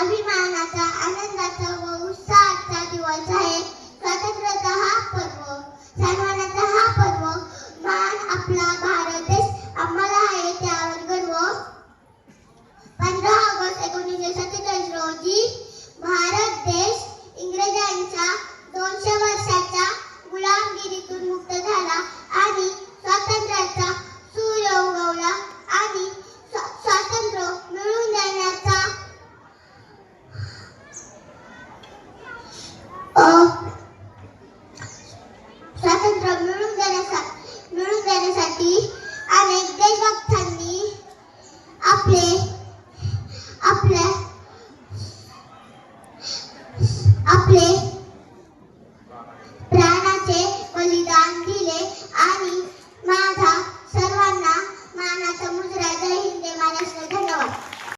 अभिमानाचा आनंदाचा व उत्साहाचा दिवस आहे. स्वातंत्र्याचा हा पर्व सन्मानाचा हा पर्व महान आपला भारत देश आम्हाला आहे त्यावर गर्व. पंधरा ऑगस्ट एकोणीसशे सत्तेचाळीस रोजी भारत देश इंग्रजांच्या दोनशे वर्षाच्या गुलामगिरीतून मुक्त करण्यासाठी अनेक देशभक्तांनी आपले आपल्या आपले प्राणाचे बलिदान दिले आणि माझा